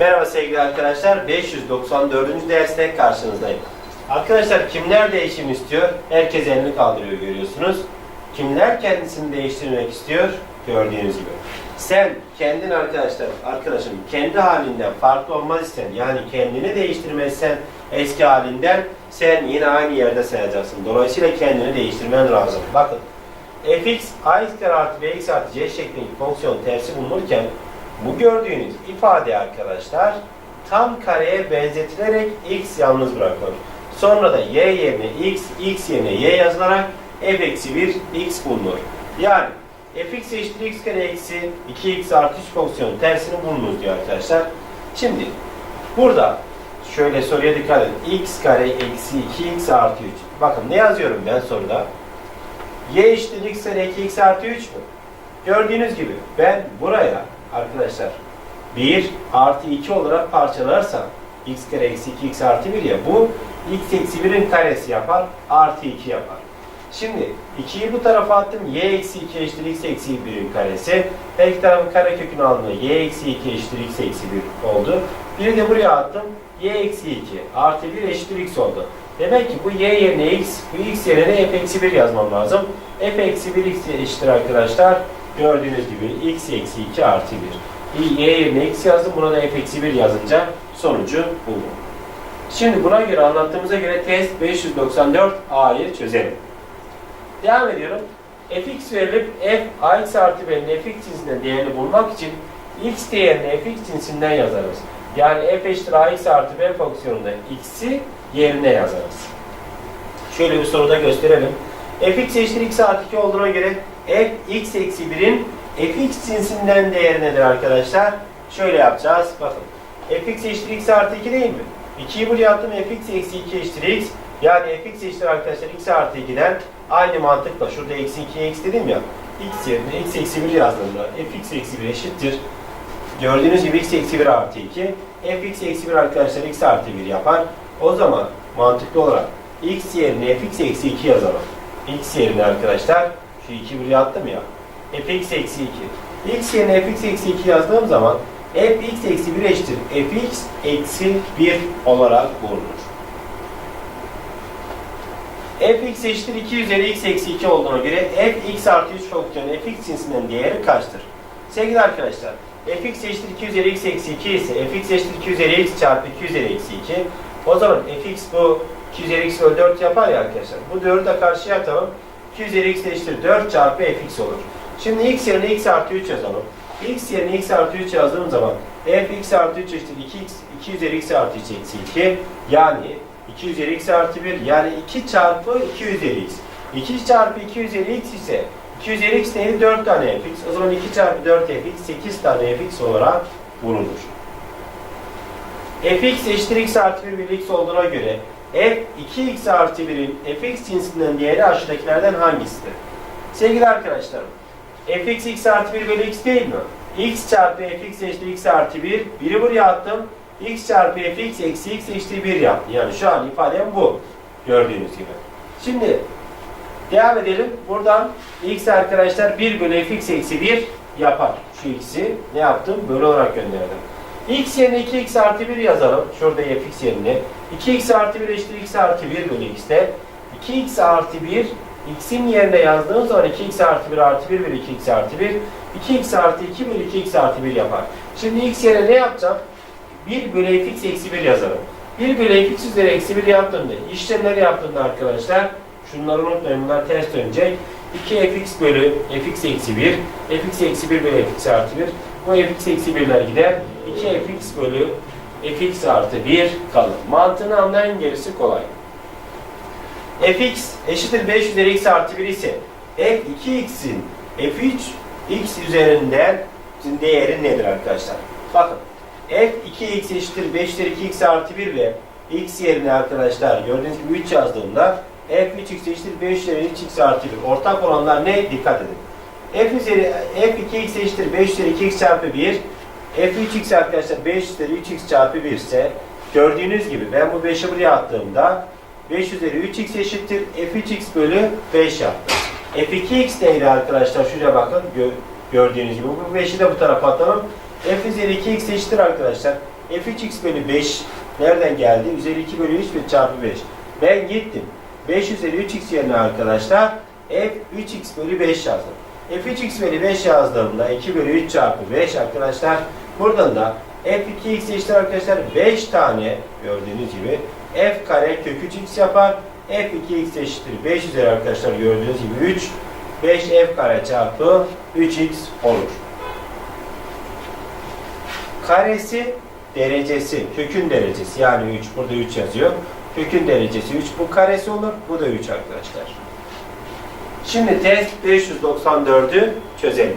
Merhaba sevgili arkadaşlar. 594. derste karşınızdayım. Arkadaşlar kimler değişim istiyor? Herkes elini kaldırıyor görüyorsunuz. Kimler kendisini değiştirmek istiyor? Gördüğünüz gibi. Sen kendin arkadaşlar, arkadaşım kendi halinden farklı olmaz isen yani kendini değiştirmezsen eski halinden sen yine aynı yerde sayacaksın. Dolayısıyla kendini değiştirmen lazım. Bakın fx a x artı bx artı c şeklindeki fonksiyon tersi bulunurken bu gördüğünüz ifade arkadaşlar tam kareye benzetilerek x yalnız bırakılır. Sonra da y yerine x, x yerine y yazılarak f eksi 1 x bulunur. Yani fx eşittir x kare eksi 2x artı 3 fonksiyonun tersini bulunuz diyor arkadaşlar. Şimdi burada şöyle soruya dikkat edin. x kare eksi 2x artı 3. Bakın ne yazıyorum ben soruda? y eşittir x kare 2x artı 3 mü? Gördüğünüz gibi ben buraya arkadaşlar 1 artı 2 olarak parçalarsam x kare eksi 2x artı 1 ya bu x eksi 1'in karesi yapar artı 2 yapar. Şimdi 2'yi bu tarafa attım. y eksi 2 eşittir x eksi 1'in karesi. Her iki tarafın kare kökünü aldığında y eksi 2 eşittir x eksi 1 oldu. Biri de buraya attım. y eksi 2 artı 1 eşittir x oldu. Demek ki bu y yerine x, bu x yerine f eksi 1 yazmam lazım. f eksi 1 x eşittir arkadaşlar. Gördüğünüz gibi x eksi 2 artı 1. y yerine x yazdım. Buna da f eksi 1 yazınca sonucu buldum. Şimdi buna göre anlattığımıza göre test 594a'yı çözelim. Devam ediyorum. fx verilip f ax artı b'nin fx cinsinden değerini bulmak için x değerini fx cinsinden yazarız. Yani f eşittir ax artı b fonksiyonunda x'i yerine yazarız. Şöyle bir soruda gösterelim. fx eşittir x artı 2 olduğuna göre f x eksi 1'in fx cinsinden değeri nedir arkadaşlar? Şöyle yapacağız. Bakın. fx eşittir x artı 2 değil mi? 2'yi buraya attım. fx eksi 2 eşittir x. Yani fx eşittir arkadaşlar x artı 2'den aynı mantıkla şurada eksi 2'ye x dedim ya. x yerine x eksi 1 yazdığımda fx eksi 1 eşittir. Gördüğünüz gibi x eksi 1 artı 2. fx eksi 1 arkadaşlar x artı 1 yapar. O zaman mantıklı olarak x yerine fx eksi 2 yazalım. x yerine arkadaşlar şu 2 buraya attım ya. fx eksi 2. x yerine fx eksi 2 yazdığım zaman fx eksi 1 eşittir. fx eksi 1 olarak bulunur. fx eşittir 2 üzeri x eksi 2 olduğuna göre f x artı 3 fonksiyonu fx cinsinden değeri kaçtır? Sevgili arkadaşlar, fx eşittir 2 üzeri x eksi 2 ise fx eşittir 2 üzeri x çarpı 2 üzeri eksi 2. O zaman fx bu 2 üzeri x bölü 4 yapar ya arkadaşlar. Bu 4'ü de karşıya atalım. 2 üzeri x eşittir 4 çarpı fx olur. Şimdi x yerine x artı 3 yazalım. x yerine x artı 3 yazdığım zaman f x artı 3 eşittir 2x 2 üzeri x artı 3 eksi 2. Yani 2 üzeri x artı 1 yani 2 çarpı 2 üzeri x. 2 çarpı 2 üzeri x ise 2 üzeri x neydi? 4 tane fx. O zaman 2 çarpı 4 fx 8 tane fx olarak bulunur. fx eşittir x artı 1 bölü x olduğuna göre f 2x artı 1'in fx cinsinden değeri aşağıdakilerden hangisidir? Sevgili arkadaşlarım, fx x artı 1 bölü x değil mi? x çarpı fx eşittir x artı 1. Biri buraya attım. x çarpı fx eksi x eşittir 1 yaptı. Yani şu an ifadem bu. Gördüğünüz gibi. Şimdi devam edelim. Buradan x arkadaşlar 1 bölü fx eksi 1 yapar. Şu x'i ne yaptım? Bölü olarak gönderdim. X yerine 2x artı 1 yazalım. Şurada fx yerine. 2x artı 1 eşittir x artı 1 bölü x'te. 2x artı 1 x'in yerine yazdığım zaman 2x artı 1 artı 1 bölü 2x artı 1 2x artı 2 bölü 2x artı 1 yapar. Şimdi x yerine ne yapacağım? 1 bölü fx eksi 1 yazalım. 1 bölü fx üzeri eksi 1 yaptığımda işlemleri yaptığımda arkadaşlar şunları unutmayın bunlar ters dönecek. 2 fx bölü fx eksi 1 fx eksi 1 bölü fx artı 1 bu fx eksi 1'ler gider. 2 fx bölü fx artı 1 kalır. Mantığını anlayan gerisi kolay. fx eşittir 5 üzeri x artı 1 ise f 2x'in f3 x üzerinden değeri nedir arkadaşlar? Bakın f 2x eşittir 5 üzeri 2x artı 1 ile x yerine arkadaşlar gördüğünüz gibi 3 yazdığımda f 3x eşittir 5 üzeri 3x artı 1. Ortak olanlar ne? Dikkat edin. F üzeri f 2x eşittir 5 üzeri 2x çarpı 1 f 3x arkadaşlar 5 üzeri 3x çarpı 1 ise gördüğünüz gibi ben bu 5'i buraya attığımda 5 üzeri 3x eşittir f3x bölü 5 yaptı. f2x neydi arkadaşlar? Şuraya bakın. Gö gördüğünüz gibi. Bu 5'i de bu tarafa atalım. f üzeri 2x eşittir arkadaşlar. f3x bölü 5 nereden geldi? Üzeri 2 bölü 3 ve çarpı 5. Ben gittim. 5 üzeri 3x yerine arkadaşlar f 3x bölü 5 yazdım. F3x bölü 5 yazdığımda 2 bölü 3 çarpı 5 arkadaşlar. Buradan da f2x eşittir arkadaşlar 5 tane gördüğünüz gibi f kare kök 3x yapar. f2x eşittir 5 üzeri arkadaşlar gördüğünüz gibi 3 5f kare çarpı 3x olur. Karesi derecesi, kökün derecesi yani 3 burada 3 yazıyor. Kökün derecesi 3 bu karesi olur. Bu da 3 arkadaşlar. Şimdi test 594'ü çözelim.